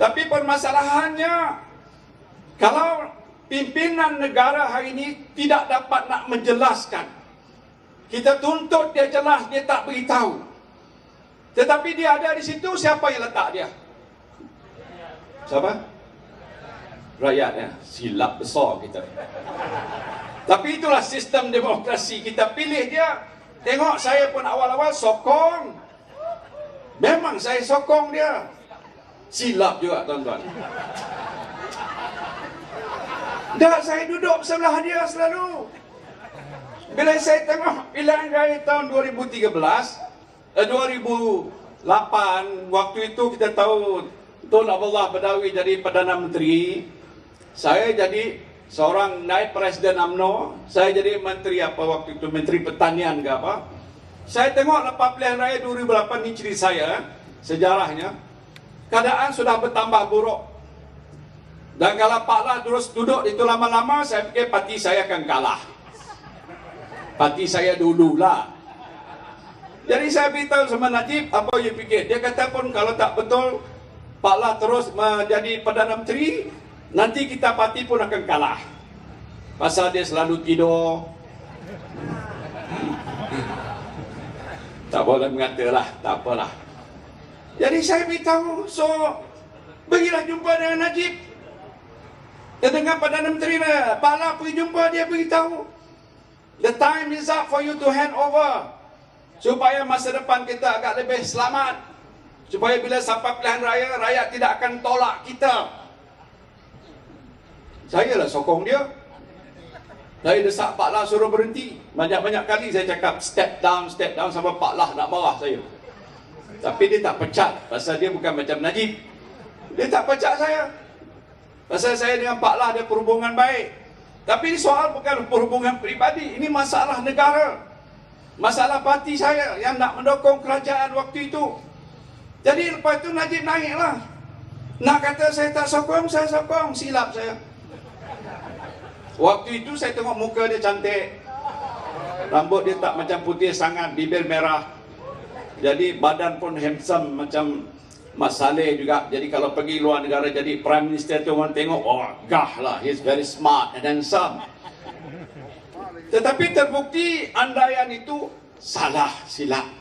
Tapi permasalahannya, kalau pimpinan negara hari ini tidak dapat nak menjelaskan, kita tuntut dia jelas, dia tak beritahu. Tetapi dia ada di situ, siapa yang letak dia? Siapa? Rakyatnya. Silap besar kita. Tapi itulah sistem demokrasi. Kita pilih dia. Tengok saya pun awal-awal sokong. Memang saya sokong dia. Silap juga tuan-tuan. Tak, saya duduk sebelah dia selalu. Bila saya tengok pilihan raya tahun 2013, eh, 2008, waktu itu kita tahu Tun Abdullah Badawi jadi Perdana Menteri. Saya jadi seorang naib Presiden UMNO. Saya jadi Menteri apa waktu itu, Menteri Pertanian ke apa. Saya tengok lepas pilihan raya 2008 ni cerita saya, sejarahnya. Keadaan sudah bertambah buruk. Dan kalau Pak Lah terus duduk itu lama-lama, saya fikir parti saya akan kalah. Parti saya dululah. Jadi saya beritahu sama Najib, apa you fikir? Dia kata pun kalau tak betul, Pak Lah terus menjadi Perdana Menteri, nanti kita parti pun akan kalah. Pasal dia selalu tidur. tak boleh mengatalah, tak apalah. Jadi saya beritahu, so pergilah jumpa dengan Najib. Dia dengar Perdana Menteri dia, Pak Lah pergi jumpa dia beritahu. The time is up for you to hand over. Supaya masa depan kita agak lebih selamat. Supaya bila sampai pilihan raya, rakyat tidak akan tolak kita. Saya lah sokong dia. Saya desak Pak Lah suruh berhenti. Banyak-banyak kali saya cakap step down, step down sampai Pak Lah nak marah saya. Tapi dia tak pecat pasal dia bukan macam Najib. Dia tak pecat saya. Pasal saya dengan Pak Lah ada perhubungan baik. Tapi ini soal bukan perhubungan peribadi, ini masalah negara. Masalah parti saya yang nak mendukung kerajaan waktu itu. Jadi lepas itu Najib naiklah. Nak kata saya tak sokong, saya sokong. Silap saya. Waktu itu saya tengok muka dia cantik. Rambut dia tak macam putih sangat, bibir merah. Jadi badan pun handsome macam Mas Saleh juga. Jadi kalau pergi luar negara jadi Prime Minister tu orang tengok, oh gah lah, he's very smart and handsome. Tetapi terbukti andaian itu salah, silap.